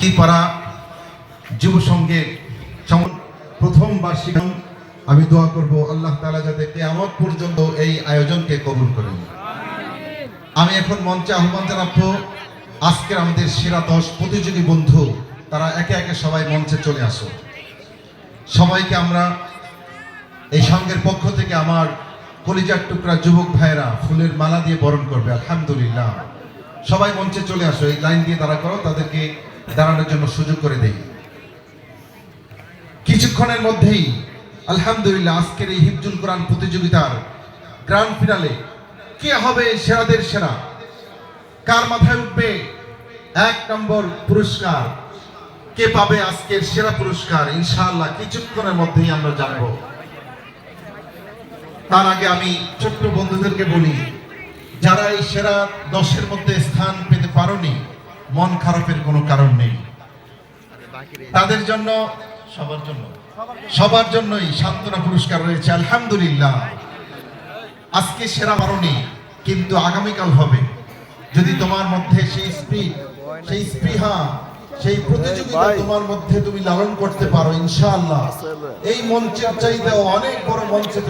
কি যুব সংঘের প্রথম বার্ষিক আমি দোয়া করব আল্লাহ তাআলা যাতে কেয়ামত পর্যন্ত এই আয়োজনকে কবুল করেন। আমি এখন মঞ্চে আহ্বান জানাব, আজকের আমাদের সেরা দশ প্রতিযোগী বন্ধু, তারা একে একে সবাই মঞ্চে চলে আসো। সবাইকে আমরা এই সংঘের পক্ষ থেকে আমার কলিজার টুকরা যুবক ভাইয়েরা ফুলের মালা দিয়ে বরণ করবে, আলহামদুলিল্লাহ। সবাই মঞ্চে চলে আসো, এই লাইন দিয়ে দাঁড়া করো, তাদেরকে দাঁড়ানোর জন্য সুযোগ করে দেই। কিছুক্ষণের মধ্যেই, আলহামদুলিল্লাহ, আজকের এই হিফজুল কোরআন প্রতিযোগিতার গ্র্যান্ড ফিনালে কে হবে সেরাদের সেরা? কার মাথায় উঠবে? এক নম্বর পুরস্কার। কে পাবে আজকের সেরা পুরস্কার? ইনশাআল্লাহ, কিছুক্ষণের মধ্যেই আমরা জানব। তার আগে আমি ছোট্ট বন্ধুদেরকে বলি যারা এই সেরা দশের মধ্যে স্থান পেতে পারোনি মন খারাপের কোনো কারণ নেই। তাদের জন্য সবার জন্য সবার জন্যই সান্ত্বনা পুরস্কার রয়েছে আলহামদুলিল্লাহ। আজকে সেরা পারোনি কিন্তু আগামীকাল হবে। যদি তোমার মধ্যে সেই স্পিড সেই স্পৃহা সেই প্রতিযোগিতা তোমার মধ্যে তুমি লালন করতে পারো ইনশাআল্লাহ। এই মঞ্চের চাইতেও অনেক বড় মঞ্চে